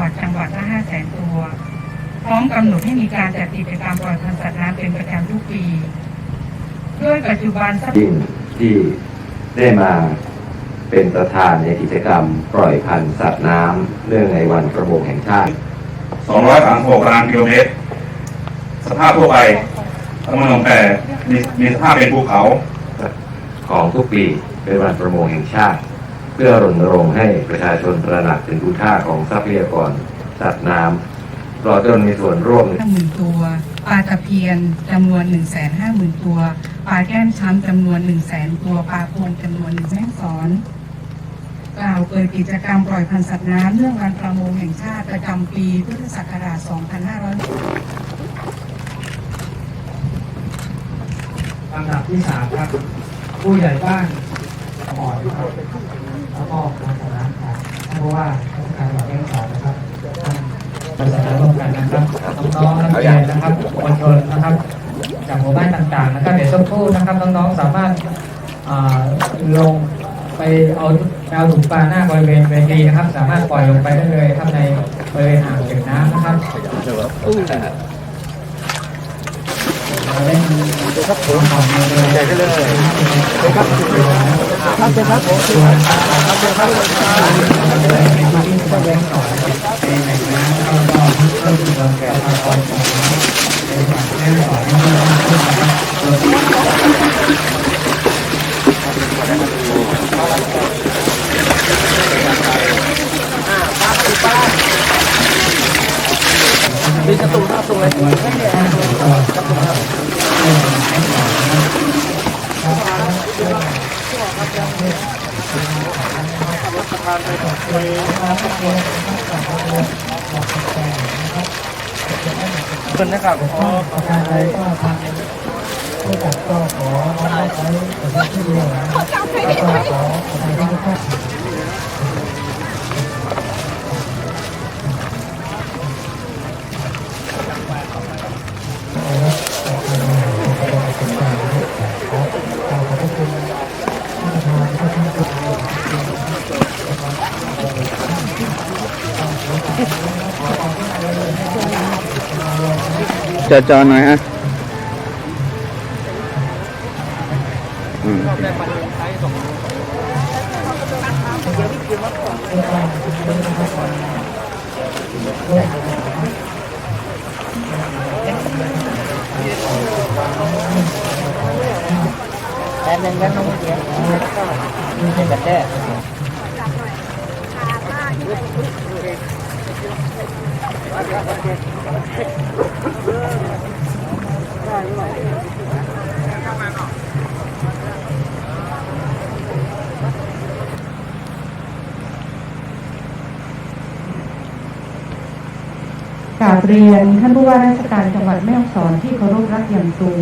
วัดจังหวัดละ5แสนตัว พร้อมกำหนดให้มีการจัดกิจกรรมปล่อยพันธุ์สัตว์น้ำเป็นประจำทุกปี ด้วยปัจจุบันทรัพยิ่งที่ได้มาเป็นประธานในกิจกรรมปล่อยพันธุ์สัตว์น้ำเนื่องในวันประมงแห่งชาติ 236ตารางกิโลเมตร สภาพทั่วไปทั้งหมดของแต่มีมีสภาพเป็นภูเขาของทุกปีเป็นวันประมงแห่งชาติ เพื่อรณรงค์ให้ประชาชนตระหนักถึงคุณค่าของทรัพยากรสัตว์น้ำตลอดจนมีส่วนร่วม50,000ตัว ปลาตะเพียนจำนวน 150,000 ตัว ปลาแก้มช้ำจำนวน 100,000 ตัว ปลาพวงจำนวน1แม่งสอนกล่าวเปิดกิจกรรมปล่อยพันธุ์สัตว์น้ำเรื่องวันประมงแห่งชาติประจำปีพุทธศักราช 2500ลำดับที่สามครับ ผู้ใหญ่บ้าน อ่อนครับแล้วก็ทางสนามครับท่านผู้ว่าราชการจังหวัดแม่ฮ่องสอนนะครับท่านบริษัทร่วมกันนะครับน้องๆนักเรียนนะครับมวลชนนะครับ จากหมู่บ้านต่างๆนะครับเดี๋ยวสักครู่นะครับน้องๆสามารถลงไปเอาไปเอาถุงปลาหน้าบริเวณเวทีนะครับ สามารถปล่อยลงไปได้เลยครับในบริเวณอ่างเก็บน้ำนะครับเราเล่นครับผมของเราเลยได้เลยครับ ครับครับผมครับครับที่แสดงต่อในแหล่งน้ เพิ่มจำนนะครของในแหล่งแม่สอนะครับคนนะครับประการใดก็ทางผู้จัดก็ขอรับไว้เป็นที่ดีนะครับแล้วก็ขอขอบคุณทุกท่าน จอจอหน่อยฮะอืมแต่หนึ่งแล้วน้องเดียวมีเป็นแบบแรก กราบเรียนท่านผู้ว่าราชการจังหวัดแม่ฮ่องสอนที่เคารพรักอย่างสูง